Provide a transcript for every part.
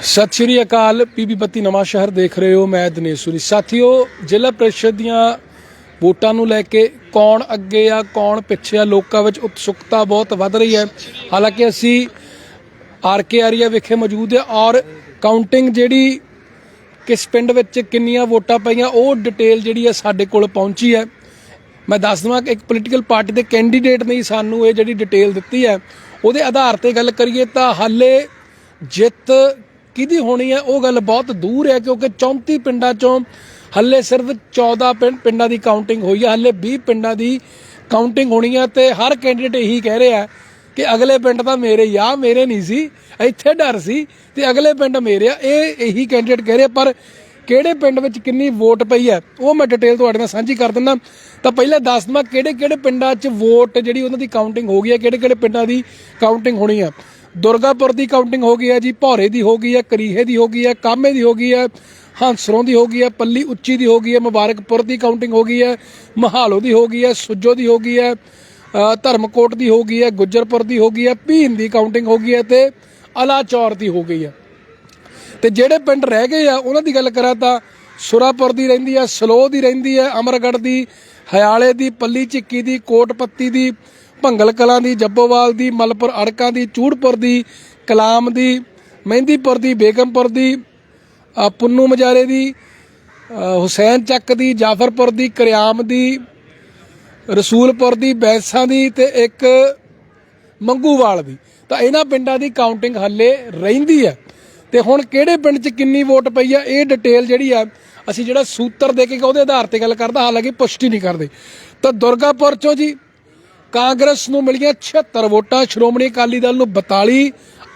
ਸਤਿ ਸ਼੍ਰੀ ਅਕਾਲ ਪੀਬੀ ਬੱਤੀ ਨਵਾਂ ਸ਼ਹਿਰ ਦੇਖ ਰਹੇ ਹੋ, ਮੈਂ ਦਿਨੇਸ਼ੂਰੀ ਸਾਥੀਓ, ਜ਼ਿਲ੍ਹਾ ਪ੍ਰੀਸ਼ਦ ਦੀਆਂ ਵੋਟਾਂ ਨੂੰ ਲੈ ਕੇ ਕੌਣ ਅੱਗੇ ਆ, ਕੌਣ ਪਿੱਛੇ ਆ, ਲੋਕਾਂ ਵਿੱਚ ਉਤਸੁਕਤਾ ਬਹੁਤ ਵੱਧ ਰਹੀ ਹੈ। ਹਾਲਾਂਕਿ ਅਸੀਂ ਆਰਕੇ ਏਰੀਆ ਵਿਖੇ ਮੌਜੂਦ ਹੈ ਔਰ ਕਾਊਂਟਿੰਗ ਜਿਹੜੀ ਕਿਸ ਪਿੰਡ ਵਿੱਚ ਕਿੰਨੀਆਂ ਵੋਟਾਂ ਪਈਆਂ, ਉਹ ਡਿਟੇਲ ਜਿਹੜੀ ਹੈ ਸਾਡੇ ਕੋਲ ਪਹੁੰਚੀ ਹੈ। ਮੈਂ ਦੱਸ ਦਵਾਂ ਕਿ ਇੱਕ ਪੋਲੀਟੀਕਲ ਪਾਰਟੀ ਦੇ ਕੈਂਡੀਡੇਟ ਨੇ ਸਾਨੂੰ ਇਹ ਜਿਹੜੀ ਡਿਟੇਲ ਦਿੱਤੀ ਹੈ, ਉਹਦੇ ਆਧਾਰ ਤੇ ਗੱਲ ਕਰੀਏ ਤਾਂ ਹਾਲੇ ਜਿੱਤ ਕਿਹਦੀ ਹੋਣੀ ਹੈ? ਉਹ ਗੱਲ ਬਹੁਤ ਦੂਰ ਹੈ ਕਿਉਂਕਿ 34 ਪਿੰਡਾਂ ਚੋਂ ਹੱਲੇ ਸਿਰਫ 14 ਪਿੰਡਾਂ ਦੀ ਕਾਊਂਟਿੰਗ ਹੋਈ ਹੈ। ਹੱਲੇ 20 ਪਿੰਡਾਂ ਦੀ ਕਾਊਂਟਿੰਗ ਹੋਣੀ ਹੈ ਤੇ ਹਰ ਕੈਂਡੀਡੇਟ ਇਹੀ ਕਹਿ ਰਿਹਾ ਕਿ ਅਗਲੇ ਪਿੰਡ ਤਾਂ ਮੇਰੇ ਹੀ ਮੇਰੇ ਨਹੀਂ ਸੀ, ਇੱਥੇ ਡਰ ਸੀ ਤੇ ਅਗਲੇ ਪਿੰਡ ਮੇਰੇ ਆ। ਇਹ ਇਹੀ ਕੈਂਡੀਡੇਟ ਕਹਿ ਰਿਹਾ ਪਰ ਕਿਹੜੇ ਪਿੰਡ ਵਿੱਚ ਕਿੰਨੀ ਵੋਟ ਪਈ ਹੈ? ਉਹ ਮੈਂ ਡਿਟੇਲ ਤੁਹਾਡੇ ਨਾਲ ਸਾਂਝੀ ਕਰ ਦਿੰਦਾ। ਤਾਂ ਪਹਿਲਾਂ ਦੱਸ ਦਵਾਂ ਕਿਹੜੇ ਕਿਹੜੇ ਪਿੰਡਾਂ 'ਚ ਵੋਟ ਜਿਹੜੀ ਉਹਨਾਂ ਦੀ ਕਾਊਂਟਿੰਗ ਹੋ ਗਈ ਹੈ ਕਿਹੜੇ ਕਿਹੜੇ ਪਿੰਡਾਂ ਦੀ ਕਾਊਂਟਿੰਗ ਹੋਣੀ ਹੈ? ਦੁਰਗਾਪੁਰ ਦੀ ਕਾਊਂਟਿੰਗ ਹੋ ਗਈ ਹੈ ਜੀ ਭੌਰੇ ਦੀ ਹੋ ਗਈ ਹੈ ਕਰੀਹੇ ਦੀ ਹੋ ਗਈ ਹੈ ਕਾਮੇ ਦੀ ਹੋ ਗਈ ਹੈ ਹੰਸਰੋਂ ਦੀ ਹੋ ਗਈ ਹੈ ਪੱਲੀ ਉੱਚੀ ਦੀ ਹੋ ਗਈ ਹੈ ਮੁਬਾਰਕਪੁਰ ਦੀ ਕਾਊਂਟਿੰਗ ਹੋ ਗਈ ਹੈ ਮਹਾਲੋ ਦੀ ਹੋ ਗਈ ਹੈ ਸੁੱਜੋ ਦੀ ਹੋ ਗਈ ਹੈ ਧਰਮਕੋਟ ਦੀ ਹੋ ਗਈ ਹੈ ਗੁੱਜਰਪੁਰ ਦੀ ਹੋ ਗਈ ਹੈ ਭੀਨ ਦੀ ਕਾਊਂਟਿੰਗ ਹੋ ਗਈ ਹੈ ਤੇ ਅਲਾਚੌਰ ਦੀ ਹੋ ਗਈ ਹੈ ਤੇ ਜਿਹੜੇ ਪਿੰਡ ਰਹਿ ਗਏ ਆ ਉਹਨਾਂ ਦੀ ਗੱਲ ਕਰਾਂ ਤਾਂ ਸੁਰਾਪੁਰ ਦੀ ਰਹਿੰਦੀ ਹੈ ਸਲੋ ਦੀ ਰਹਿੰਦੀ ਹੈ ਅਮਰਗੜ੍ਹ ਦੀ ਹਯਾਲੇ ਦੀ ਪੱਲੀ ਝਿੱਕੀ ਦੀ ਕੋਟਪੱਤੀ ਦੀ ਭੰਗਲ ਕਲਾਂ ਦੀ, ਜੱਬੋਵਾਲ ਦੀ, ਮਲਪੁਰ ਅੜਕਾਂ ਦੀ, ਚੂੜਪੁਰ ਦੀ, ਕਲਾਮ ਦੀ, ਮਹਿੰਦੀਪੁਰ ਦੀ, ਬੇਗਮਪੁਰ ਦੀ ਪੁੰਨੂ ਮਜਾਰੇ ਦੀ ਹੁਸੈਨ ਚੱਕ ਦੀ, ਜਾਫਰਪੁਰ ਦੀ, ਕਰਿਆਮ ਦੀ, ਰਸੂਲਪੁਰ ਦੀ, ਬੈਂਸਾਂ ਦੀ ਤੇ ਇੱਕ ਮੰਗੂਵਾਲ ਦੀ। ਤਾਂ ਇਹਨਾਂ ਪਿੰਡਾਂ ਦੀ ਕਾਊਂਟਿੰਗ ਹੱਲੇ ਰਹਿੰਦੀ ਹੈ। ਤੇ ਹੁਣ ਕਿਹੜੇ ਪਿੰਡ 'ਚ ਕਿੰਨੀ ਵੋਟ ਪਈ ਆ ਇਹ ਡਿਟੇਲ ਜਿਹੜੀ ਆ, ਅਸੀਂ ਜਿਹੜਾ ਸੂਤਰ ਦੇ ਕੇ ਉਹਦੇ ਆਧਾਰ ਤੇ ਗੱਲ ਕਰਦਾ, ਹਾਲਾਂਕਿ ਪੁਸ਼ਟੀ ਨਹੀਂ ਕਰਦੇ। ਤਾਂ ਦੁਰਗਾਪੁਰ ਚੋਂ ਜੀ ਕਾਂਗਰਸ ਨੂੰ ਮਿਲੀਆਂ 76 ਵੋਟਾਂ। ਸ਼੍ਰੋਮਣੀ ਅਕਾਲੀ ਦਲ ਨੂੰ 42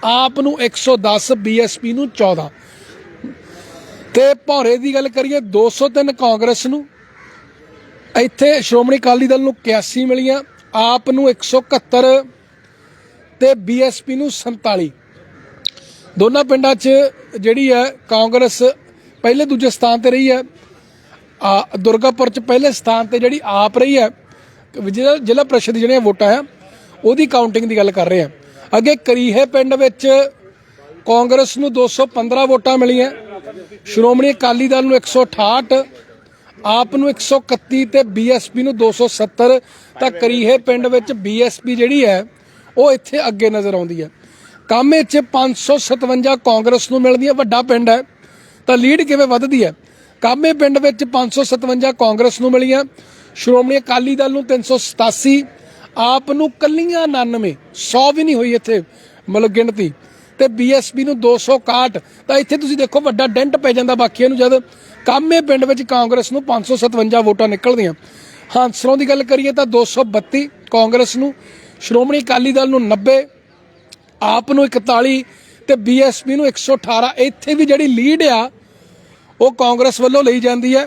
ਆਪ ਨੂੰ 110 ਬੀਐਸਪੀ ਨੂੰ 14 ਤੇ ਭੌਰੇ ਦੀ ਗੱਲ ਕਰੀਏ 203 ਕਾਂਗਰਸ ਨੂੰ, ਇੱਥੇ ਸ਼੍ਰੋਮਣੀ ਅਕਾਲੀ ਦਲ ਨੂੰ 81 ਮਿਲੀਆਂ, ਆਪ ਨੂੰ 171 ਤੇ ਬੀਐਸਪੀ ਨੂੰ 47 ਦੋਨਾਂ ਪਿੰਡਾਂ 'ਚ ਜਿਹੜੀ ਹੈ ਕਾਂਗਰਸ ਪਹਿਲੇ ਦੂਜੇ ਸਥਾਨ ਤੇ ਰਹੀ ਹੈ। ਦੁਰਗਾਪੁਰ 'ਚ ਪਹਿਲੇ ਸਥਾਨ ਤੇ ਜਿਹੜੀ ਆਪ ਰਹੀ ਹੈ ਜ਼ਿਲ੍ਹਾ ਜ਼ਿਲ੍ਹਾ ਪ੍ਰੀਸ਼ਦ ਜਿਹੜੀਆਂ ਵੋਟਾਂ ਆ ਉਹਦੀ ਕਾਊਂਟਿੰਗ ਦੀ ਗੱਲ ਕਰ ਰਹੇ ਆ ਅੱਗੇ ਕਰੀਹੇ ਪਿੰਡ ਵਿੱਚ ਕਾਂਗਰਸ ਨੂੰ 215 ਵੋਟਾਂ ਮਿਲੀਆਂ, ਸ਼੍ਰੋਮਣੀ ਅਕਾਲੀ ਦਲ ਨੂੰ 168 ਆਪ ਨੂੰ 131 ਤੇ ਬੀਐਸਪੀ ਨੂੰ 270 ਤਾਂ ਕਰੀਹੇ ਪਿੰਡ ਵਿੱਚ ਬੀਐਸਪੀ ਜਿਹੜੀ ਹੈ, ਉਹ ਇੱਥੇ ਅੱਗੇ ਨਜ਼ਰ ਆਉਂਦੀ ਹੈ। ਕਾਮੇ 'ਚ 557 ਕਾਂਗਰਸ ਨੂੰ ਮਿਲਦੀ ਹੈ ਵੱਡਾ ਪਿੰਡ ਹੈ, ਤਾਂ ਲੀਡ ਕਿਵੇਂ ਵੱਧਦੀ ਹੈ? ਕਾਮੇ ਪਿੰਡ ਵਿੱਚ 557 ਕਾਂਗਰਸ ਨੂੰ ਮਿਲੀਆਂ ਸ਼੍ਰੋਮਣੀ ਅਕਾਲੀ ਦਲ ਨੂੰ 387 ਆਪ ਨੂੰ ਕੱਲੀਆਂ 99 100 ਵੀ ਨਹੀਂ ਹੋਈ ਇੱਥੇ ਮਤਲਬ ਗਿਣਤੀ। ਤੇ ਬੀਐਸਪੀ ਨੂੰ 261 ਤਾਂ ਇੱਥੇ ਤੁਸੀਂ ਦੇਖੋ ਵੱਡਾ ਡੈਂਟ ਪੈ ਜਾਂਦਾ ਬਾਕੀਆਂ ਨੂੰ ਜਦ ਕਾਮੇ ਪਿੰਡ ਵਿੱਚ ਕਾਂਗਰਸ ਨੂੰ 557 ਵੋਟਾਂ ਨਿਕਲਦੀਆਂ। ਹਾਂਸਲੋਂ ਦੀ ਗੱਲ ਕਰੀਏ ਤਾਂ 232 ਕਾਂਗਰਸ ਨੂੰ, ਸ਼੍ਰੋਮਣੀ ਅਕਾਲੀ ਦਲ ਨੂੰ 90 ਆਪ ਨੂੰ 41 ਤੇ ਬੀਐਸਪੀ ਨੂੰ 118 ਇੱਥੇ ਵੀ ਜਿਹੜੀ ਲੀਡ ਆ, ਉਹ ਕਾਂਗਰਸ ਵੱਲੋਂ ਲਈ ਜਾਂਦੀ ਹੈ।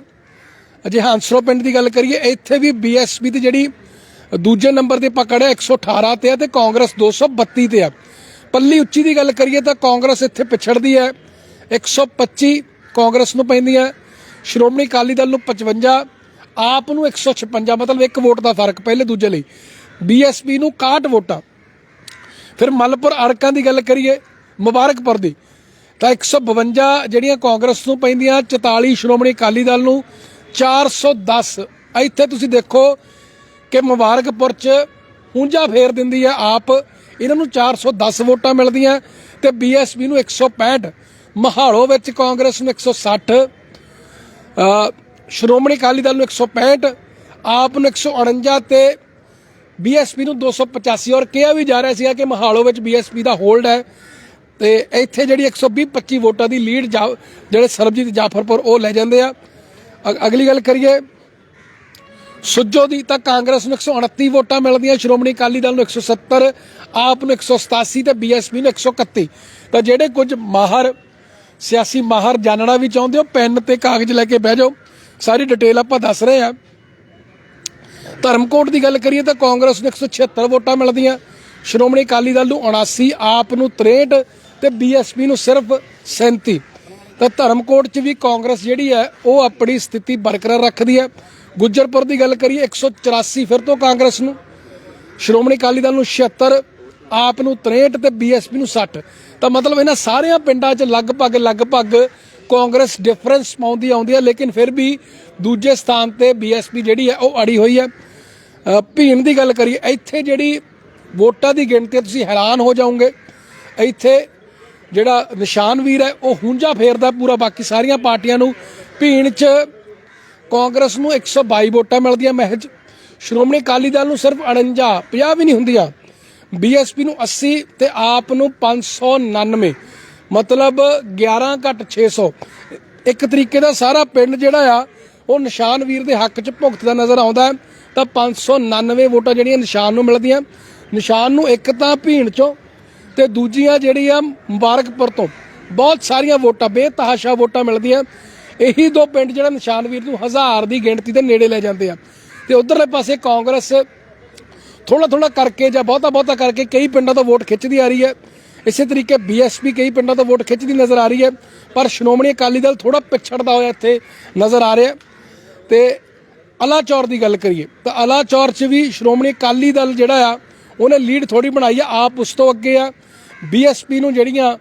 ਅਜੇ ਹਾਂਸਰੋ ਪਿੰਡ ਦੀ ਗੱਲ ਕਰੀਏ, ਇੱਥੇ ਵੀ ਬੀਐਸਪੀ ਦੀ ਜਿਹੜੀ ਦੂਜੇ ਨੰਬਰ ਤੇ ਪਕੜ ਹੈ 118 ਤੇ ਹੈ ਤੇ ਕਾਂਗਰਸ 232 ਤੇ ਆ। ਪੱਲੀ ਉੱਚੀ ਦੀ ਗੱਲ ਕਰੀਏ ਤਾਂ ਕਾਂਗਰਸ ਇੱਥੇ ਪਿਛੜਦੀ ਹੈ। 125 ਕਾਂਗਰਸ ਨੂੰ ਪੈਂਦੀ ਹੈ। ਸ਼੍ਰੋਮਣੀ ਅਕਾਲੀ ਦਲ ਨੂੰ 55 ਆਪ ਨੂੰ 156 ਮਤਲਬ ਇੱਕ ਵੋਟ ਦਾ ਫ਼ਰਕ ਪਹਿਲੇ ਦੂਜੇ ਲਈ। ਬੀਐਸਪੀ ਨੂੰ 61 ਵੋਟਾਂ। ਫਿਰ ਮਲਪੁਰ ਅਰਕਾਂ ਦੀ ਗੱਲ ਕਰੀਏ, ਮੁਬਾਰਕਪੁਰ ਦੀ। ਤਾਂ 152 ਜਿਹੜੀਆਂ ਕਾਂਗਰਸ ਨੂੰ ਪੈਂਦੀਆਂ 44 ਸ਼੍ਰੋਮਣੀ ਅਕਾਲੀ ਦਲ ਨੂੰ 410 ਇੱਥੇ ਤੁਸੀਂ ਦੇਖੋ ਕਿ ਮੁਬਾਰਕਪੁਰ ਚ ਹੁੰਜਾ ਫੇਰ ਦਿੰਦੀ ਹੈ ਆਪ। ਇਹਨਾਂ ਨੂੰ 410 ਵੋਟਾਂ ਮਿਲਦੀਆਂ ਤੇ ਬੀਐਸਪੀ ਨੂੰ 165 ਮਹਾੜੋ ਵਿੱਚ ਕਾਂਗਰਸ ਨੂੰ 160 ਅ, ਸ਼੍ਰੋਮਣੀ ਅਕਾਲੀ ਦਲ ਨੂੰ 165 ਆਪ ਨੂੰ 149 ਤੇ ਬੀਐਸਪੀ ਨੂੰ 285 ਔਰ ਕਿਹਾ ਵੀ ਜਾ ਰਿਹਾ ਸੀਗਾ ਕਿ ਮਹਾਲੋ ਵਿੱਚ ਬੀਐਸਪੀ ਦਾ ਹੋਲਡ ਹੈ ਤੇ ਇੱਥੇ ਜਿਹੜੀ 120 25 ਵੋਟਾਂ ਦੀ ਲੀਡ ਜਿਹੜੇ ਸਰਬਜੀਤ ਜਾਫਰਪੁਰ ਉਹ ਲੈ ਜਾਂਦੇ ਆ। ਅਗਲੀ ਗੱਲ ਕਰੀਏ। ਸੁੱਜੋ ਦੀ ਤਾਂ ਕਾਂਗਰਸ ਨੂੰ 129 ਵੋਟਾਂ ਮਿਲਦੀਆਂ, ਸ਼੍ਰੋਮਣੀ ਅਕਾਲੀ ਦਲ ਨੂੰ 170 ਆਪ ਨੂੰ 187 ਤੇ ਬੀਐਸਪੀ ਨੂੰ 131 ਤਾਂ ਜਿਹੜੇ ਕੁਝ ਮਾਹਰ, ਸਿਆਸੀ ਮਾਹਰ ਜਾਣਨਾ ਵੀ ਚਾਹੁੰਦੇ ਹੋ, ਪੈਨ ਤੇ ਕਾਗਜ਼ ਲੈ ਕੇ ਬਹਿ ਜਾਓ। ਸਾਰੀ ਡਿਟੇਲ ਆਪਾਂ ਦੱਸ ਰਹੇ ਆ ਧਰਮਕੋਟ ਦੀ ਗੱਲ ਕਰੀਏ ਤਾਂ ਕਾਂਗਰਸ ਨੂੰ 176 ਵੋਟਾਂ ਮਿਲਦੀਆਂ, ਸ਼੍ਰੋਮਣੀ ਅਕਾਲੀ ਦਲ ਨੂੰ 79 ਆਪ ਨੂੰ 63 ਤੇ ਬੀਐਸਪੀ ਨੂੰ ਸਿਰਫ 37 ਤਾਂ ਧਰਮਕੋਟ 'ਚ ਵੀ ਕਾਂਗਰਸ ਜਿਹੜੀ ਹੈ ਉਹ ਆਪਣੀ ਸਥਿਤੀ ਬਰਕਰਾਰ ਰੱਖਦੀ ਹੈ। ਗੁੱਜਰਪੁਰ ਦੀ ਗੱਲ ਕਰੀਏ 184 ਫਿਰ ਤੋਂ ਕਾਂਗਰਸ ਨੂੰ। ਸ਼੍ਰੋਮਣੀ ਅਕਾਲੀ ਦਲ ਨੂੰ 76 ਆਪ ਨੂੰ 63 ਤੇ ਬੀਐਸਪੀ ਨੂੰ 60 ਤਾਂ ਮਤਲਬ ਇਹਨਾਂ ਸਾਰਿਆਂ ਪਿੰਡਾਂ 'ਚ ਲਗਭਗ ਲਗਭਗ ਕਾਂਗਰਸ ਡਿਫਰੈਂਸ ਪਾਉਂਦੀ ਆਉਂਦੀ ਹੈ ਲੇਕਿਨ ਫਿਰ ਵੀ ਦੂਜੇ ਸਥਾਨ ਤੇ ਬੀਐਸਪੀ ਜਿਹੜੀ ਹੈ ਉਹ ਅੜੀ ਹੋਈ ਹੈ। ਅ, ਭੀਮ ਦੀ ਗੱਲ ਕਰੀਏ ਇੱਥੇ ਜਿਹੜੀ ਵੋਟਾਂ ਦੀ ਗਿਣਤੀ ਤੁਸੀਂ ਹੈਰਾਨ ਹੋ ਜਾਓਗੇ। ਇੱਥੇ ਜਿਹੜਾ ਨਿਸ਼ਾਨ ਵੀਰ ਹੈ, ਉਹ ਹੁੰਜਾ ਫੇਰਦਾ ਪੂਰਾ, ਬਾਕੀ ਸਾਰੀਆਂ ਪਾਰਟੀਆਂ ਨੂੰ ਭੀਣ 'ਚ ਕਾਂਗਰਸ ਨੂੰ 122 ਵੋਟਾਂ ਮਿਲਦੀਆਂ ਮਹਿਜ। ਸ਼੍ਰੋਮਣੀ ਅਕਾਲੀ ਦਲ ਨੂੰ ਸਿਰਫ 49 50 ਵੀ ਨਹੀਂ ਹੁੰਦੀਆਂ। ਬੀਐਸਪੀ ਨੂੰ 80 ਤੇ ਆਪ ਨੂੰ 599 ਮਤਲਬ 11 ਘੱਟ 600 ਇੱਕ ਤਰੀਕੇ ਦਾ ਸਾਰਾ ਪਿੰਡ ਜਿਹੜਾ ਆ, ਉਹ ਨਿਸ਼ਾਨ ਵੀਰ ਦੇ ਹੱਕ 'ਚ ਭੁਗਤਦਾ ਨਜ਼ਰ ਆਉਂਦਾ ਹੈ। ਤਾਂ 599 ਵੋਟਾਂ ਜਿਹੜੀਆਂ ਨਿਸ਼ਾਨ ਨੂੰ ਮਿਲਦੀਆਂ। ਨਿਸ਼ਾਨ ਨੂੰ ਇੱਕ ਤਾਂ ਭੀਣ 'ਚੋਂ ਤੇ ਦੂਜੀਆਂ ਜਿਹੜੀਆਂ ਮੁਬਾਰਕਪੁਰ ਤੋਂ ਬਹੁਤ ਸਾਰੀਆਂ ਵੋਟਾਂ, ਬੇਤਹਾਸ਼ਾ ਵੋਟਾਂ ਮਿਲਦੀਆਂ। ਇਹੀ ਦੋ ਪਿੰਡ ਜਿਹੜਾ ਨਿਸ਼ਾਨਵੀਰ ਨੂੰ ਹਜ਼ਾਰ ਦੀ ਗਿਣਤੀ ਦੇ ਨੇੜੇ ਲੈ ਜਾਂਦੇ ਆ। ਤੇ ਉਧਰਲੇ ਪਾਸੇ ਕਾਂਗਰਸ ਥੋੜਾ ਥੋੜਾ ਕਰਕੇ ਜਾਂ ਬਹੁਤਾ ਬਹੁਤਾ ਕਰਕੇ ਕਈ ਪਿੰਡਾਂ ਤੋਂ ਵੋਟ ਖਿੱਚਦੀ ਆ ਰਹੀ ਹੈ। ਇਸੇ ਤਰੀਕੇ ਬੀਐਸਪੀ ਕਈ ਪਿੰਡਾਂ ਤੋਂ ਵੋਟ ਖਿੱਚਦੀ ਨਜ਼ਰ ਆ ਰਹੀ ਹੈ। ਪਰ ਸ਼੍ਰੋਮਣੀ ਅਕਾਲੀ ਦਲ ਥੋੜਾ ਪਿਛੜਦਾ ਹੋਇਆ ਇੱਥੇ ਨਜ਼ਰ ਆ ਰਿਹਾ। ਤੇ ਅਲਾਚੌਰ ਦੀ ਗੱਲ ਕਰੀਏ ਤਾਂ ਅਲਾਚੌਰ 'ਚ ਵੀ ਸ਼੍ਰੋਮਣੀ ਅਕਾਲੀ ਦਲ ਜਿਹੜਾ ਆ, ਉਹਨੇ ਲੀਡ ਥੋੜੀ ਬਣਾਈ ਆ, ਆਪ ਉਸ ਤੋਂ ਅੱਗੇ ਆ। ਬੀਐਸਪੀ ਨੂੰ ਜਿਹੜੀਆਂ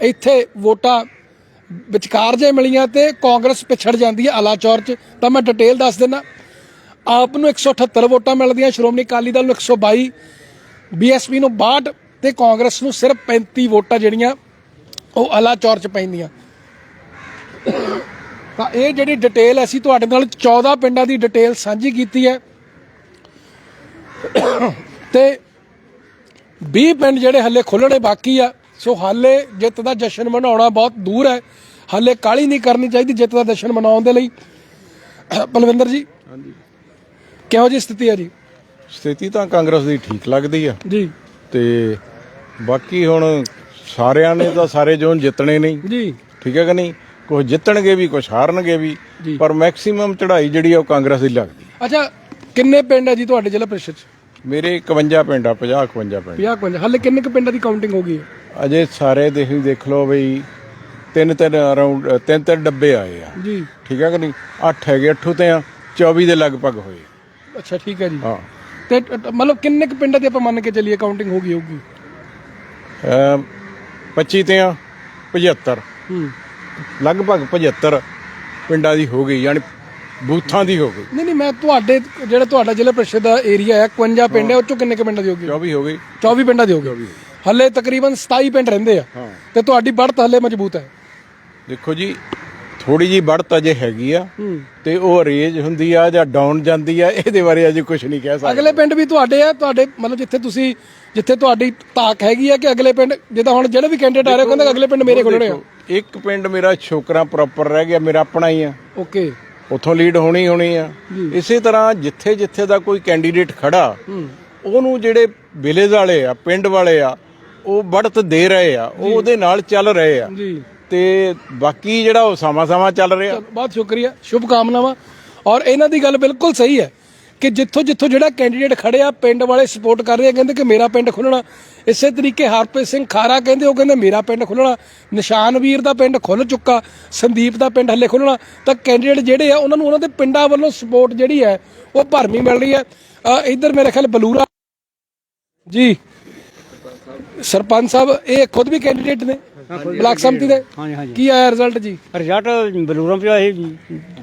ਇੱਥੇ ਵੋਟਾਂ ਵਿਚਕਾਰ ਜੇ ਮਿਲੀਆਂ ਤੇ ਕਾਂਗਰਸ ਪਿਛੜ ਜਾਂਦੀ ਹੈ ਅਲਾਚੌਰ 'ਚ। ਤਾਂ ਮੈਂ ਡਿਟੇਲ ਦੱਸ ਦਿੰਦਾ। ਆਪ ਨੂੰ 178 ਵੋਟਾਂ ਮਿਲਦੀਆਂ, ਸ਼੍ਰੋਮਣੀ ਅਕਾਲੀ ਦਲ ਨੂੰ 122 ਬੀਐਸਪੀ ਨੂੰ 62 ਤੇ ਕਾਂਗਰਸ ਨੂੰ ਸਿਰਫ 35 ਵੋਟਾਂ ਜਿਹੜੀਆਂ ਉਹ ਅਲਾਚੌਰ 'ਚ ਪੈਂਦੀਆਂ। ਤਾਂ ਇਹ ਜਿਹੜੀ ਡਿਟੇਲ ਅਸੀਂ ਤੁਹਾਡੇ ਨਾਲ 14 ਪਿੰਡਾਂ ਦੀ ਡਿਟੇਲ ਸਾਂਝੀ ਕੀਤੀ ਹੈ। ਤੇ 20 ਪਿੰਡ ਜਿਹੜੇ ਹੱਲੇ ਖੁੱਲਣੇ ਬਾਕੀ ਆ ਸੋ ਹਾਲੇ ਜਿੱਤ ਦਾ ਜਸ਼ਨ ਮਨਾਉਣਾ ਬਹੁਤ ਦੂਰ ਹੈ। ਹਾਲੇ ਕਾਲੀ ਨਹੀਂ ਕਰਨੀ ਚਾਹੀਦੀ ਜਿੱਤ ਦਾ ਜਸ਼ਨ ਮਨਾਉਣ ਦੇ ਲਈ। ਪਲਵਿੰਦਰ ਜੀ ਹਾਂਜੀ। ਕਿਹੋ ਜੀ ਸਥਿਤੀ ਹੈ ਜੀ? ਸਥਿਤੀ ਤਾਂ ਕਾਂਗਰਸ ਦੀ ਠੀਕ ਲੱਗਦੀ ਆ। ਜੀ। ਤੇ ਬਾਕੀ ਹੁਣ ਸਾਰਿਆਂ ਨੇ ਤਾਂ ਸਾਰੇ ਜ਼ੋਨ ਜਿੱਤਣੇ ਨਹੀਂ। ਜੀ। ਠੀਕ ਹੈ ਕਿ ਨਹੀਂ? ਕੁਝ ਜਿੱਤਣਗੇ ਵੀ ਕੁਝ ਹਾਰਨਗੇ ਵੀ। ਪਰ ਮੈਕਸਿਮਮ ਚੜ੍ਹਾਈ ਜਿਹੜੀ ਆ ਉਹ ਕਾਂਗਰਸ ਦੀ ਲੱਗਦੀ। ਅੱਛਾ ਕਿੰਨੇ ਪਿੰਡ ਹੈ ਜੀ ਤੁਹਾਡੇ ਜ਼ਿਲ੍ਹਾ ਪ੍ਰੀਸ਼ਦ ਚ? ਮੇਰੇ 51 ਪਿੰਡ ਆ 50 51 ਪਿੰਡ। 50 55 ਹਾਲੇ ਕਿੰਨੇ ਕੁ ਪਿੰਡਾਂ ਦੀ ਕਾਊਂਟਿੰਗ ਹੋ ਗਈ ਹੈ? ਅਜੇ ਸਾਰੇ ਦੇਖ ਦੇਖ ਲਓ ਬਈ ਤਿੰਨ ਤਿੰਨ ਅਰਾਊਂਡ ਤਿੰਨ ਤਿੰਨ ਡੱਬੇ ਆਏ ਆ। ਜੀ। ਠੀਕ ਹੈ ਕਿ ਨਹੀਂ? 8 ਹੈਗੇ 8 ਤੇ ਆ 24 ਦੇ ਲਗਭਗ ਹੋਏ। ਅੱਛਾ ਠੀਕ ਹੈ ਜੀ। ਹਾਂ। ਤੇ ਟ- ਮਤਲਬ ਕਿੰਨੇ ਕੁ ਪਿੰਡਾਂ ਦੀ ਆਪਾਂ ਮੰਨ ਕੇ ਚੱਲੀਏ ਕਾਊਂਟਿੰਗ ਹੋ ਗਈ ਹੋਊਗੀ? ਅਮ 25 ਤੇ ਆ 75 ਹੂੰ। ਲਗਭਗ 75 ਪਿੰਡਾਂ ਦੀ ਹੋ ਗਈ ਯਾਨੀ ਬੂਥਾਂ ਦੀ ਹੋ ਗਈ। ਨਹੀਂ ਨਹੀਂ ਮੈਂ ਤੁਹਾਡੇ ਜਿਹੜਾ ਤੁਹਾਡਾ ਜ਼ਿਲ੍ਹਾ ਪ੍ਰੀਸ਼ਦ ਦਾ ਏਰੀਆ ਹੈ 51 ਪਿੰਡ ਹੈ ਉਹ ਕਿੰਨੇ ਕ ਪਿੰਡਾਂ ਦਿਓਗੇ 24 ਹੋ ਗਈ। 24 ਪਿੰਡਾਂ ਦਿਓਗੇ ਹੱਲੇ ਤਕਰੀਬਨ 27 ਪਿੰਡ ਰਹਿੰਦੇ ਆ। ਤੇ ਤੁਹਾਡੀ ਬੜਤ ਹੱਲੇ ਮਜ਼ਬੂਤ ਹੈ। ਦੇਖੋ ਜੀ ਥੋੜੀ ਜੀ ਬੜਤ ਅਜੇ ਹੈਗੀ ਆ ਤੇ ਉਹ ਰੇਜ ਹੁੰਦੀ ਆ ਜਾਂ ਡਾਊਨ ਜਾਂਦੀ ਆ ਇਹਦੇ ਬਾਰੇ ਅਜੇ ਕੁਝ ਨਹੀਂ ਕਹਿ ਸਕਦੇ। ਅਗਲੇ ਪਿੰਡ ਵੀ ਤੁਹਾਡੇ ਆ ਤੁਹਾਡੇ ਮਤਲਬ ਜਿੱਥੇ ਤੁਸੀਂ ਜਿੱਥੇ ਤੁਹਾਡੀ ਤਾਕ ਹੈਗੀ ਆ ਕਿ ਅਗਲੇ ਪਿੰਡ ਜਿੱਦਾਂ ਹੁਣ ਜਿਹੜੇ ਵੀ ਕੈਂਡੀਡੇਟ ਆ ਰਹੇ ਕਹਿੰਦੇ ਅਗਲੇ ਪਿੰਡ ਮੇਰੇ ਖੋਲਣੇ ਆ। ਇੱਕ ਪਿੰਡ ਮੇਰਾ ਛੋਕਰਾ ਪ੍ਰੋਪਰ ਰਹਿ ਗਿਆ ਮੇਰਾ ਆਪਣਾ ਹੀ ਆ। ਓਕੇ ਉੱਥੋਂ ਲੀਡ ਹੋਣੀ ਹੋਣੀ ਆ। ਇਸੇ ਤਰ੍ਹਾਂ ਜਿੱਥੇ ਜਿੱਥੇ ਦਾ ਕੋਈ ਕੈਂਡੀਡੇਟ ਖੜਾ ਉਹਨੂੰ ਜਿਹੜੇ ਵਿਲੇਜ ਵਾਲੇ ਆ ਪਿੰਡ ਵਾਲੇ ਆ ਉਹ ਬੜਤ ਦੇ ਰਹੇ ਆ ਉਹ ਉਹਦੇ ਨਾਲ ਚੱਲ ਰਹੇ ਆ। ਤੇ ਬਾਕੀ ਜਿਹੜਾ ਉਹ ਸਮਾਂ-ਸਮਾਂ ਚੱਲ ਰਿਹਾ। ਬਹੁਤ ਸ਼ੁਕਰੀਆ ਸ਼ੁਭ ਕਾਮਨਾਵਾਂ ਔਰ ਇਹਨਾਂ ਦੀ ਗੱਲ ਬਿਲਕੁਲ ਸਹੀ ਹੈ। ਕਿ ਜਿੱਥੋਂ ਜਿੱਥੋਂ ਜਿਹੜਾ ਕੈਂਡੀਡੇਟ ਖੜਿਆ ਪਿੰਡ ਵਾਲੇ ਸਪੋਰਟ ਕਰ ਰਹੇ ਆ ਕਹਿੰਦੇ ਕਿ ਮੇਰਾ ਪਿੰਡ ਖੁੱਲਣਾ ਇਸੇ ਤਰੀਕੇ ਹਰਪ੍ਰੀਤ ਸਿੰਘ ਖਾਰਾ ਕਹਿੰਦੇ ਉਹ ਕਹਿੰਦੇ ਮੇਰਾ ਪਿੰਡ ਖੁੱਲਣਾ ਨਿਸ਼ਾਨਵੀਰ ਦਾ ਪਿੰਡ ਖੁੱਲ ਚੁੱਕਾ ਸੰਦੀਪ ਦਾ ਪਿੰਡ ਹੱਲੇ ਖੁੱਲਣਾ ਤਾਂ ਕੈਂਡੀਡੇਟ ਜਿਹੜੇ ਆ ਉਹਨਾਂ ਨੂੰ ਉਹਨਾਂ ਦੇ ਪਿੰਡਾਂ ਵੱਲੋਂ ਸਪੋਰਟ ਜਿਹੜੀ ਹੈ ਉਹ ਭਰਮੀ ਮਿਲ ਰਹੀ ਹੈ। ਅ, ਇੱਧਰ ਮੇਰੇ ਖਿਆਲ ਬਲੂਰਾ ਜੀ ਸਰਪੰਚ ਸਾਹਿਬ ਇਹ ਖੁਦ ਵੀ ਕੈਂਡੀਡੇਟ ਨੇ। ਬਲਾਕ ਸੰਮਤੀ ਦੇ? ਹਾਂਜੀ ਹਾਂਜੀ. ਕੀ ਆਇਆ ਰਿਜ਼ਲਟ ਜੀ? ਰਿਜ਼ਲਟ ਬਲੂਰਮ ਪਿਆ ਇਹ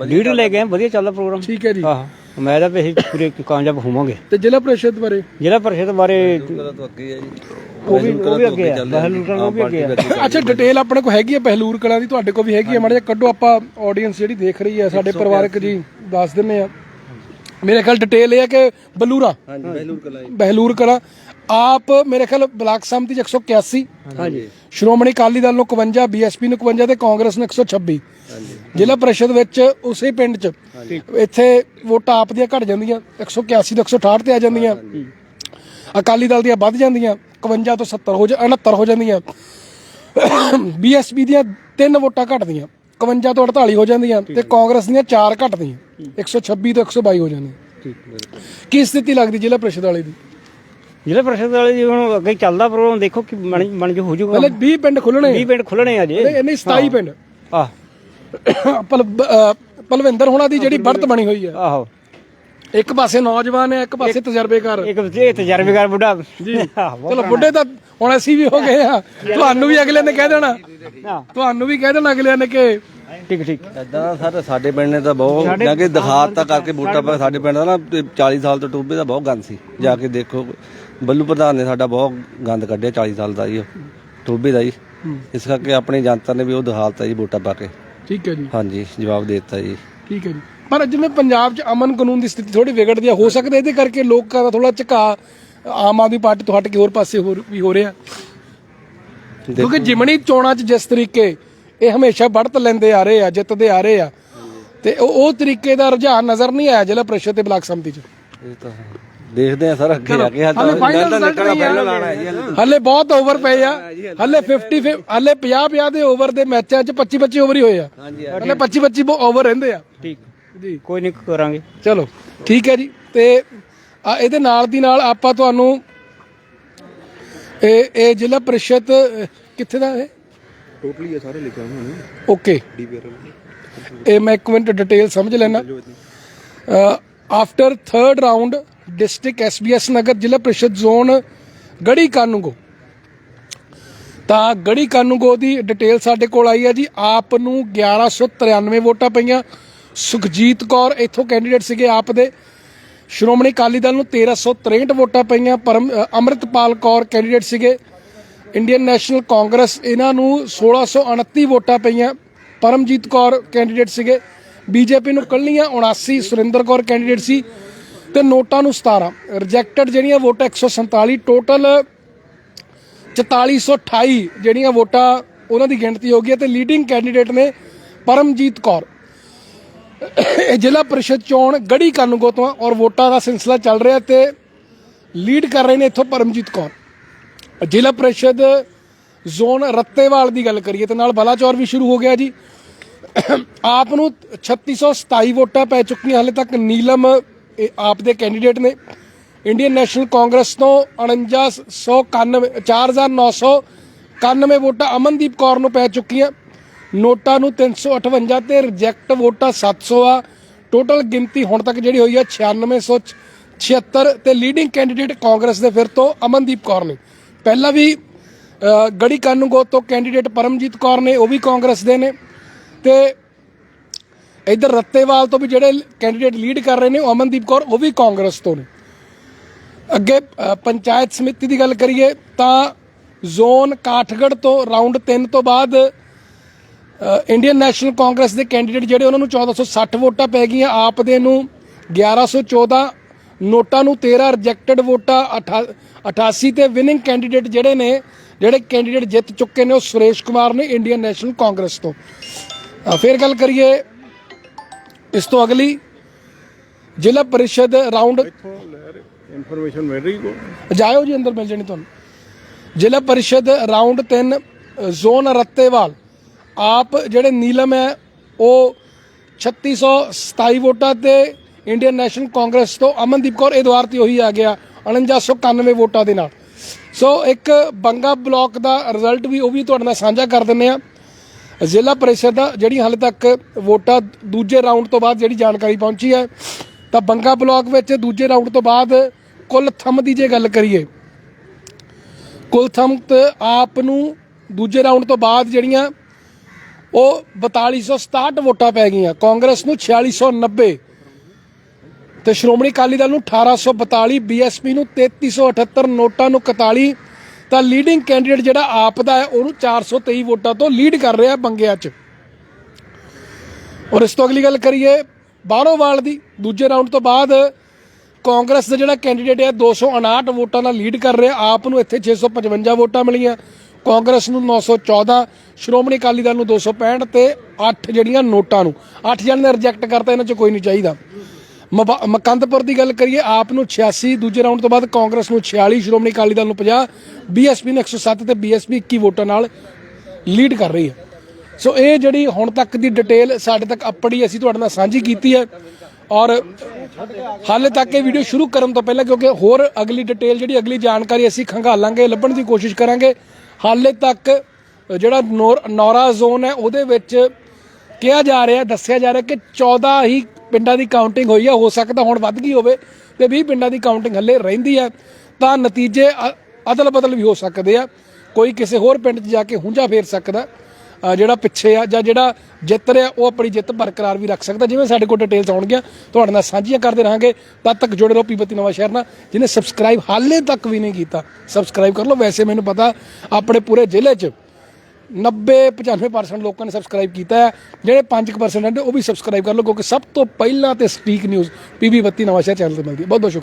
ਲੀਡ ਲੈ ਗਏ ਵਧੀਆ ਚੱਲਦਾ ਪ੍ਰੋਗਰਾਮ ਠੀਕ ਹੈ ਜੀ। ਆਹ ਮੈਂ ਤਾਂ ਵੀ ਅਸੀਂ ਪੂਰੇ ਕਾਮਯਾਬ ਹੋਵਾਂਗੇ। ਤੇ ਜ਼ਿਲ੍ਹਾ ਪ੍ਰੀਸ਼ਦ ਬਾਰੇ? ਜ਼ਿਲ੍ਹਾ ਪਰਿਸ਼ਦ ਬਾਰੇ ਉਹ ਵੀ ਉਹ ਵੀ ਅੱਗੇ ਆ। ਬਹਿਲੂਟਨ ਉਹ ਵੀ ਅੱਗੇ ਆ। ਅੱਛਾ ਡਿਟੇਲ ਆਪਣੇ ਕੋਲ ਹੈਗੀ ਹੈ ਪਹਿਲੂਰ ਕਲਾਂ ਦੀ? ਤੁਹਾਡੇ ਕੋਲ ਵੀ ਹੈਗੀ ਹੈ ਮਾੜਾ ਜਿਹਾ ਕੱਢੋ ਆਪਾਂ ਆਡੀਅנס ਜਿਹੜੀ ਦੇਖ ਰਹੀ ਹੈ ਸਾਡੇ ਪਰਿਵਾਰਕ ਜੀ ਦੱਸ ਦਿੰਨੇ ਆ। ਮੇਰੇ ਖਿਆਲ ਡਿਟੇਲ ਇਹ ਹੈ ਕਿ ਬਲੂਰਾ। ਹਾਂਜੀ ਬਹਿਲੂਰ ਕਲਾਂ ਬਹਿਲੂਰ ਕਲਾਂ। ਆਪ ਮੇਰੇ ਖਿਆਲ ਬਲਾਕ ਸੰਮਤੀ 'ਚ 181 ਹਾਂਜੀ। ਸ਼੍ਰੋਮਣੀ ਅਕਾਲੀ ਦਲ ਨੂੰ 51 ਬੀਐਸਪੀ ਨੂੰ 51 ਤੇ ਕਾਂਗਰਸ ਨੂੰ 126 ਜ਼ਿਲ੍ਹਾ ਪ੍ਰੀਸ਼ਦ ਵਿੱਚ ਉਸੇ ਪਿੰਡ 'ਚ। ਇੱਥੇ ਵੋਟਾਂ ਆਪ ਦੀਆਂ ਘਟ ਜਾਂਦੀਆਂ। 181 ਤੋਂ 168 ਤੇ ਆ ਜਾਂਦੀਆਂ। ਅਕਾਲੀ ਦਲ ਦੀਆਂ ਵੱਧ ਜਾਂਦੀਆਂ। 51 ਤੋਂ 70 ਹੋ ਜਾ 69 ਹੋ ਜਾਂਦੀਆਂ। ਬੀਐਸਪੀ ਦੀਆਂ ਤਿੰਨ ਵੋਟਾਂ ਘਟਦੀਆਂ। 51 ਤੋਂ 48 ਹੋ ਜਾਂਦੀਆਂ ਤੇ ਕਾਂਗਰਸ ਦੀਆਂ 4 ਘਟਦੀਆਂ। 126 ਤੋਂ 122 ਹੋ ਜਾਂਦੀਆਂ। ਠੀਕ ਬਿਲਕੁਲ ਕੀ ਸਥਿਤੀ ਲੱਗਦੀ ਜ਼ਿਲ੍ਹਾ ਪ੍ਰੀਸ਼ਦ ਵਾਲੇ ਦੀ? ਜ਼ਿਲ੍ਹਾ ਪ੍ਰਸ਼ਾਸਨ ਵਾਲੇ ਜੀ ਹੁਣ ਅੱਗੇ ਚੱਲਦਾ ਪ੍ਰੋਗਰਾਮ ਦੇਖੋ ਕਿ ਬਣ ਬਣ ਜੋ ਹੋ ਜਾਊਗਾ। ਮਤਲਬ 20 ਪਿੰਡ ਖੁੱਲਣੇ 20 ਪਿੰਡ ਖੁੱਲਣੇ ਆ ਜੇ। ਨਹੀਂ 27 ਪਿੰਡ। ਆਹ। ਭਲ- ਅਹ ਭਲਵਿੰਦਰ ਹੋਣਾ ਦੀ ਜਿਹੜੀ ਬੜਤ ਬਣੀ ਹੋਈ ਆ। ਆਹੋ। ਇੱਕ ਪਾਸੇ ਨੌਜਵਾਨ ਹੈ ਇੱਕ ਪਾਸੇ ਤਜਰਬੇਕਾਰ। ਇੱਕ ਇਹ ਤਜਰਬੇਕਾਰ ਬੁੱਢਾ। ਜੀ। ਚਲੋ ਬੁੱਢੇ ਤਾਂ ਹੁਣ ਅਸੀਂ ਵੀ ਹੋ ਗਏ ਆ ਤੁਹਾਨੂੰ ਵੀ ਅਗਲੇ ਨੇ ਕਹਿ ਦੇਣਾ। ਤੁਹਾਨੂੰ ਵੀ ਕਹਿ ਦੇਣਾ ਅਗਲਿਆਂ ਨੇ ਕਿ ਠੀਕ ਠੀਕ। ਇਦਾਂ ਸਰ ਸਾਡੇ ਪਿੰਡ ਨੇ ਤਾਂ ਬਹੁਤ ਜਾ ਕੇ ਦਿਖਾਤਾ ਕਰਕੇ ਵੋਟਾਂ ਪਾ ਸਾਡੇ ਪਿੰਡ ਦਾ ਨਾ ਤੇ 40 ਸਾਲ ਤੋਂ ਟੋਬੇ ਦਾ ਬਹੁਤ ਗੰਦ ਸੀ। ਜਾ ਕੇ ਦੇਖੋ ਬੱਲੂ ਪ੍ਰਧਾਨ ਨੇ ਸਾਡਾ ਬਹੁਤ ਗੰਦ ਕੱਢਿਆ 40 ਸਾਲ ਦਾ ਜੀ ਟੋਬੇ ਦਾ ਜੀ। ਇਸ ਕਰਕੇ ਆਪਣੀ ਜਨਤਾ ਨੇ ਵੀ ਉਹ ਦਿਖਾਤਾ ਜੀ ਵੋਟਾਂ ਪਾ ਕੇ। ਠੀਕ ਹੈ ਜੀ। ਹਾਂਜੀ ਜਵਾਬ ਦੇ ਦਿੱਤਾ ਜੀ। ਠੀਕ ਹੈ ਜੀ। ਪਰ ਜਿਵੇਂ ਪੰਜਾਬ 'ਚ ਅਮਨ ਕਾਨੂੰਨ ਦੀ ਸਥਿਤੀ ਥੋੜੀ ਵਿਗੜਦੀ ਆ ਹੋ ਸਕਦਾ ਇਹਦੇ ਕਰਕੇ ਲੋਕਾਂ ਦਾ ਥੋੜਾ ਝਕਾ ਆਮ ਆਦਮੀ ਪਾਰਟੀ ਤੋਂ ਹਟ ਕੇ ਹੋਰ ਪਾਸੇ ਹੋਰ ਵੀ ਹੋ ਰਿਹਾ। ਕਿਉਂਕਿ ਜਿਮਣੀ ਚੋਣਾਂ 'ਚ ਜਿਸ ਤਰੀਕੇ ਇਹ ਹਮੇਸ਼ਾ ਬੜਤ ਲੈਂਦੇ ਆ ਰਹੇ ਆ ਜਿੱਤਦੇ ਆ ਰਹੇ ਆ ਤੇ ਉਹ ਤਰੀਕੇ ਦਾ ਰੁਝਾਨ ਨਜ਼ਰ ਨਹੀਂ ਆਇਆ ਜ਼ਿਲ੍ਹਾ ਪ੍ਰੀਸ਼ਦ ਤੇ ਬਲਾਕ ਸਮਿਤੀ 'ਚ। ਇਹ ਤਾਂ ਦੇਖਦੇ ਆ ਸਰ ਅੱਗੇ ਆ ਕੇ ਹਲੇ ਫਾਈਨਲ ਨਿਕਲਣਾ ਪਹਿਲਾਂ ਲਾਣਾ ਹੈ ਜੀ ਹਲੇ ਬਹੁਤ ਓਵਰ ਪਏ ਆ। ਹਲੇ 50 ਹਲੇ 50 50 ਦੇ ਓਵਰ ਦੇ ਮੈਚਾਂ 'ਚ 25 25 ਓਵਰ ਹੀ ਹੋਏ ਆ। ਹਲੇ 25 25 ਓਵਰ ਰਹਿੰਦੇ ਆ। ਠੀਕ। ਜੀ। ਕੋਈ ਨਹੀਂ ਕਰਾਂਗੇ। ਚਲੋ ਠੀਕ ਹੈ ਜੀ। ਤੇ ਆ ਇਹਦੇ ਨਾਲ ਦੀ ਨਾਲ ਆਪਾਂ ਤੁਹਾਨੂੰ ਇਹ ਇਹ ਜ਼ਿਲ੍ਹਾ ਪ੍ਰੀਸ਼ਦ ਕਿੱਥੇ ਦਾ ਇਹ? ਟੋਟਲੀ ਇਹ ਸਾਰੇ ਲਿਖਿਆ ਹੋਇਆ ਨੇ। ਓਕੇ। ਇਹ ਮੈਂ ਇੱਕ ਮਿੰਟ ਡਿਟੇਲ ਸਮਝ ਲੈਣਾ after third round district SBS Nagar ਜ਼ਿਲ੍ਹਾ ਪ੍ਰੀਸ਼ਦ ਜ਼ੋਨ ਗੜੀ ਕਾਨੂੰਗੋ। ਤਾਂ ਗੜੀ ਕਾਨੂੰਗੋ ਦੀ ਡਿਟੇਲ ਸਾਡੇ ਕੋਲ ਆਈ ਹੈ ਜੀ। ਆਪ ਨੂੰ 1193 ਵੋਟਾਂ ਪਈਆਂ। ਸੁਖਜੀਤ ਕੌਰ ਇੱਥੋਂ ਕੈਂਡੀਡੇਟ ਸੀਗੇ ਆਪ ਦੇ। ਸ਼੍ਰੋਮਣੀ ਅਕਾਲੀ ਦਲ ਨੂੰ 1363 ਵੋਟਾਂ ਪਈਆਂ ਪਰਮ ਅ, ਅੰਮ੍ਰਿਤਪਾਲ ਕੌਰ ਕੈਂਡੀਡੇਟ ਸੀਗੇ। ਇੰਡੀਅਨ ਨੈਸ਼ਨਲ ਕਾਂਗਰਸ ਇਹਨਾਂ ਨੂੰ 1629 ਵੋਟਾਂ ਪਈਆਂ ਪਰਮਜੀਤ ਕੌਰ ਕੈਂਡੀਡੇਟ ਸੀਗੇ। ਬੀਜੇਪੀ ਨੂੰ ਕੱਲੀਆਂ 79 ਸੁਰਿੰਦਰ ਕੌਰ ਕੈਂਡੀਡੇਟ ਸੀ ਤੇ ਨੋਟਾਂ ਨੂੰ 17 ਰਿਜੈਕਟਡ ਜਿਹੜੀਆਂ ਵੋਟਾਂ 147 ਟੋਟਲ 4428 ਜਿਹੜੀਆਂ ਵੋਟਾਂ ਉਹਨਾਂ ਦੀ ਗਿਣਤੀ ਹੋ ਗਈ ਹੈ ਤੇ ਲੀਡਿੰਗ ਕੈਂਡੀਡੇਟ ਨੇ ਪਰਮਜੀਤ ਕੌਰ। ਇਹ ਜ਼ਿਲ੍ਹਾ ਪ੍ਰੀਸ਼ਦ ਚੋਣ ਗੜੀ ਕਾਨੂੰਗੋ ਤੋਂ ਆ ਔਰ ਵੋਟਾਂ ਦਾ ਸਿਲਸਿਲਾ ਚੱਲ ਰਿਹਾ ਤੇ ਲੀਡ ਕਰ ਰਹੇ ਨੇ ਇੱਥੋਂ ਪਰਮਜੀਤ ਕੌਰ। ਜ਼ਿਲ੍ਹਾ ਪ੍ਰੀਸ਼ਦ ਜ਼ੋਨ ਰੱਤੇਵਾਲ ਦੀ ਗੱਲ ਕਰੀਏ ਤੇ ਨਾਲ ਬਲਾਚੌਰ ਵੀ ਸ਼ੁਰੂ ਹੋ ਗਿਆ ਜੀ। ਆਪ ਨੂੰ 3627 ਵੋਟਾਂ ਪੈ ਚੁੱਕੀਆਂ, ਹਲੇ ਤੱਕ ਨੀਲਮ ਆਪ ਦੇ ਕੈਂਡੀਡੇਟ ਨੇ। ਇੰਡੀਅਨ ਨੈਸ਼ਨਲ ਕਾਂਗਰਸ ਤੋਂ 4991 4991 ਵੋਟਾਂ ਅਮਨਦੀਪ ਕੌਰ ਨੂੰ ਪੈ ਚੁੱਕੀਆਂ। ਨੋਟਾਂ ਨੂੰ 358 ਤੇ ਰਿਜੈਕਟ ਵੋਟਾਂ 700 ਆ। ਟੋਟਲ ਗਿਣਤੀ ਹੁਣ ਤੱਕ ਜਿਹੜੀ ਹੋਈ ਆ 9676 ਤੇ ਲੀਡਿੰਗ ਕੈਂਡੀਡੇਟ ਕਾਂਗਰਸ ਦੇ ਫਿਰ ਤੋਂ ਅਮਨਦੀਪ ਕੌਰ ਨੇ। ਪਹਿਲਾਂ ਵੀ ਅ, ਗੜੀ ਕਾਨੂੰਗੋ ਤੋਂ ਕੈਂਡੀਡੇਟ ਪਰਮਜੀਤ ਕੌਰ ਨੇ ਉਹ ਵੀ ਕਾਂਗਰਸ ਦੇ ਨੇ। ਤੇ ਇਧਰ ਰੱਤੇਵਾਲ ਤੋਂ ਵੀ ਜਿਹੜੇ ਕੈਂਡੀਡੇਟ ਲੀਡ ਕਰ ਰਹੇ ਨੇ ਉਹ ਅਮਨਦੀਪ ਕੌਰ ਉਹ ਵੀ ਕਾਂਗਰਸ ਤੋਂ ਨੇ। ਅੱਗੇ ਪੰਚਾਇਤ ਸਮਿਤੀ ਦੀ ਗੱਲ ਕਰੀਏ ਤਾਂ ਜ਼ੋਨ ਕਾਠਗੜ੍ਹ ਤੋਂ ਰਾਉਂਡ 3 ਤੋਂ ਬਾਅਦ ਇੰਡੀਅਨ ਨੈਸ਼ਨਲ ਕਾਂਗਰਸ ਦੇ ਕੈਂਡੀਡੇਟ ਜਿਹੜੇ ਉਹਨਾਂ ਨੂੰ 1460 ਵੋਟਾਂ ਪੈ ਗਈਆਂ ਆਪ ਦੇ ਨੂੰ 1114 ਨੋਟਾਂ ਨੂੰ 13 ਰਿਜੈਕਟਡ ਵੋਟਾਂ ਅਠਾ- 88 ਤੇ ਵਿਨਿੰਗ ਕੈਂਡੀਡੇਟ ਜਿਹੜੇ ਨੇ ਜਿਹੜੇ ਕੈਂਡੀਡੇਟ ਜਿੱਤ ਚੁੱਕੇ ਨੇ ਉਹ ਸੁਰੇਸ਼ ਕੁਮਾਰ ਨੇ ਇੰਡੀਅਨ ਨੈਸ਼ਨਲ ਕਾਂਗਰਸ ਤੋਂ। ਫਿਰ ਗੱਲ ਕਰੀਏ ਇਸ ਤੋਂ ਅਗਲੀ ਜ਼ਿਲ੍ਹਾ ਪਰਿਸ਼ਦ ਰਾਉਂਡ ਇਨਫੋਰਮੇਸ਼ਨ ਮਿਲ ਰਹੀ ਕੋ ਜਾਇਓ ਜੀ ਅੰਦਰ ਮਿਲ ਜਾਣੀ ਤੁਹਾਨੂੰ। ਜ਼ਿਲ੍ਹਾ ਪਰਿਸ਼ਦ ਰਾਉਂਡ 3 ਜ਼ੋਨ ਰੱਤੇਵਾਲ। ਆਪ ਜਿਹੜੇ ਨੀਲਮ ਹੈ, ਉਹ 3627 ਵੋਟਾਂ ਤੇ ਇੰਡੀਅਨ ਨੈਸ਼ਨਲ ਕਾਂਗਰਸ ਤੋਂ ਅਮਨਦੀਪ ਕੌਰ ਇਹ ਤੇ ਉਹੀ ਆ ਗਿਆ 4991 ਵੋਟਾਂ ਦੇ ਨਾਲ। ਸੋ ਇੱਕ ਬੰਗਾ ਬਲਾਕ ਦਾ ਰਿਜ਼ਲਟ ਵੀ ਉਹ ਵੀ ਤੁਹਾਡੇ ਨਾਲ ਸਾਂਝਾ ਕਰ ਦਿੰਨੇ ਆ ਜ਼ਿਲ੍ਹਾ ਪ੍ਰੀਸ਼ਦ ਦਾ ਜਿਹੜੀ ਹਾਲੇ ਤੱਕ ਵੋਟਾਂ ਦੂਜੇ ਰਾਊਂਡ ਤੋਂ ਬਾਅਦ ਜਿਹੜੀ ਜਾਣਕਾਰੀ ਪਹੁੰਚੀ ਹੈ, ਤਾਂ ਬੰਗਾ ਬਲਾਕ ਵਿੱਚ ਦੂਜੇ ਰਾਊਂਡ ਤੋਂ ਬਾਅਦ ਕੁੱਲ ਥੰਮ ਦੀ ਜੇ ਗੱਲ ਕਰੀਏ, ਕੁੱਲ ਥੰਮ ਆਪ ਨੂੰ ਦੂਜੇ ਰਾਊਂਡ ਤੋਂ ਬਾਅਦ ਜਿਹੜੀਆਂ ਉਹ 4267 ਵੋਟਾਂ ਪੈ ਗਈਆਂ। ਕਾਂਗਰਸ ਨੂੰ 4690 ਤੇ ਸ਼੍ਰੋਮਣੀ ਅਕਾਲੀ ਦਲ ਨੂੰ 1842 ਬੀਐਸਪੀ ਨੂੰ 3378 ਨੋਟਾਂ ਨੂੰ 41 ਤਾਂ ਲੀਡਿੰਗ ਕੈਂਡੀਡੇਟ ਜਿਹੜਾ ਆਪ ਦਾ ਹੈ, ਉਹਨੂੰ 423 ਵੋਟਾਂ ਤੋਂ ਲੀਡ ਕਰ ਰਿਹਾ ਬੰਗਿਆ 'ਚ। ਔਰ ਇਸ ਤੋਂ ਅਗਲੀ ਗੱਲ ਕਰੀਏ ਬਾਹਰੋਂ ਵਾਲ ਦੀ। ਦੂਜੇ ਰਾਉਂਡ ਤੋਂ ਬਾਅਦ ਕਾਂਗਰਸ ਦਾ ਜਿਹੜਾ ਕੈਂਡੀਡੇਟ ਹੈ 259 ਵੋਟਾਂ ਨਾਲ ਲੀਡ ਕਰ ਰਿਹਾ। ਆਪ ਨੂੰ ਇੱਥੇ 655 ਵੋਟਾਂ ਮਿਲੀਆਂ। ਕਾਂਗਰਸ ਨੂੰ 914 ਸ਼੍ਰੋਮਣੀ ਅਕਾਲੀ ਦਲ ਨੂੰ 265 ਤੇ 8 ਜਿਹੜੀਆਂ ਨੋਟਾਂ ਨੂੰ। 8 ਜਣ ਨੇ ਰਿਜੈਕਟ ਕਰਤਾ, ਇਹਨਾਂ 'ਚ ਕੋਈ ਨਹੀਂ ਚਾਹੀਦਾ। ਮਕੰਦਪੁਰ ਦੀ ਗੱਲ ਕਰੀਏ, ਆਪ ਨੂੰ 86 ਦੂਜੇ ਰਾਉਂਡ ਤੋਂ ਬਾਅਦ ਕਾਂਗਰਸ ਨੂੰ 46 ਸ਼੍ਰੋਮਣੀ ਅਕਾਲੀ ਦਲ ਨੂੰ 50 ਬੀਐਸਪੀ ਨੂੰ 107 ਤੇ ਬੀਐਸਪੀ 21 ਵੋਟਾਂ ਨਾਲ ਲੀਡ ਕਰ ਰਹੀ ਹੈ। ਸੋ ਇਹ ਜਿਹੜੀ ਹੁਣ ਤੱਕ ਦੀ ਡਿਟੇਲ ਸਾਡੇ ਤੱਕ ਅਪੜੀ ਅਸੀਂ ਤੁਹਾਡੇ ਨਾਲ ਸਾਂਝੀ ਕੀਤੀ ਹੈ ਔਰ ਹਾਲੇ ਤੱਕ ਇਹ ਵੀਡੀਓ ਸ਼ੁਰੂ ਕਰਨ ਤੋਂ ਪਹਿਲਾਂ ਕਿਉਂਕਿ ਹੋਰ ਅਗਲੀ ਡਿਟੇਲ ਜਿਹੜੀ ਅਗਲੀ ਜਾਣਕਾਰੀ ਅਸੀਂ ਖੰਗਾਲਾਂਗੇ, ਲੱਭਣ ਦੀ ਕੋਸ਼ਿਸ਼ ਕਰਾਂਗੇ ਹਾਲੇ ਤੱਕ ਜਿਹੜਾ ਨੌਰ- ਨੌਰਾ ਜ਼ੋਨ ਹੈ, ਉਹਦੇ ਵਿੱਚ ਕਿਹਾ ਜਾ ਰਿਹਾ, ਦੱਸਿਆ ਜਾ ਰਿਹਾ ਕਿ 14 ਹੀ ਪਿੰਡਾਂ ਦੀ ਕਾਊਂਟਿੰਗ ਹੋਈ ਹੈ ਹੋ ਸਕਦਾ ਹੁਣ ਵੱਧ ਗਈ ਹੋਵੇ ਤੇ 20 ਪਿੰਡਾਂ ਦੀ ਕਾਊਂਟਿੰਗ ਹੱਲੇ ਰਹਿੰਦੀ ਹੈ ਤਾਂ ਨਤੀਜੇ ਅਦਲ ਬਦਲ ਵੀ ਹੋ ਸਕਦੇ ਆ, ਕੋਈ ਕਿਸੇ ਹੋਰ ਪਿੰਡ 'ਚ ਜਾ ਕੇ ਹੁੰਜਾ ਫੇਰ ਸਕਦਾ। ਜਿਹੜਾ ਪਿੱਛੇ ਆ ਜਾਂ ਜਿਹੜਾ ਜਿੱਤ ਰਿਹਾ, ਉਹ ਆਪਣੀ ਜਿੱਤ ਬਰਕਰਾਰ ਵੀ ਰੱਖ ਸਕਦਾ। ਜਿਵੇਂ ਸਾਡੇ ਕੋਲ ਡਿਟੇਲਸ ਆਉਣਗੀਆਂ, ਤੁਹਾਡੇ ਨਾਲ ਸਾਂਝੀਆਂ ਕਰਦੇ ਰਹਾਂਗੇ। ਤਦ ਤੱਕ ਜੁੜੇ ਰਹੋ ਪੀਪਤੀ ਨਵਾਂ ਸ਼ਹਿਰ ਨਾਲ, ਜਿਹਨੇ ਸਬਸਕ੍ਰਾਈਬ ਹਾਲੇ ਤੱਕ ਵੀ ਨਹੀਂ ਕੀਤਾ ਸਬਸਕ੍ਰਾਈਬ ਕਰ ਲਓ। ਵੈਸੇ ਮੈਨੂੰ ਪਤਾ, ਆਪਣੇ ਪੂਰੇ ਜ਼ਿਲ੍ਹੇ 'ਚ 90 95% ਲੋਕਾਂ ਨੇ ਸਬਸਕ੍ਰਾਈਬ ਕੀਤਾ ਹੈ। ਜਿਹੜੇ 5% ਨੇ, ਉਹ ਵੀ ਸਬਸਕ੍ਰਾਈਬ ਕਰ ਲਓ, ਕਿਉਂਕਿ ਸਭ ਤੋਂ ਪਹਿਲਾਂ ਤੇ ਸਟੀਕ ਨਿਊਜ਼ ਪੀਬੀ 32 ਨਵਾਂ ਸ਼ਹਿਰ ਚੈਨਲ ਤੇ ਮਿਲਦੀ ਹੈ। ਬਹੁਤ ਬਹੁਤ ਸ਼ੁਕਰੀਆ।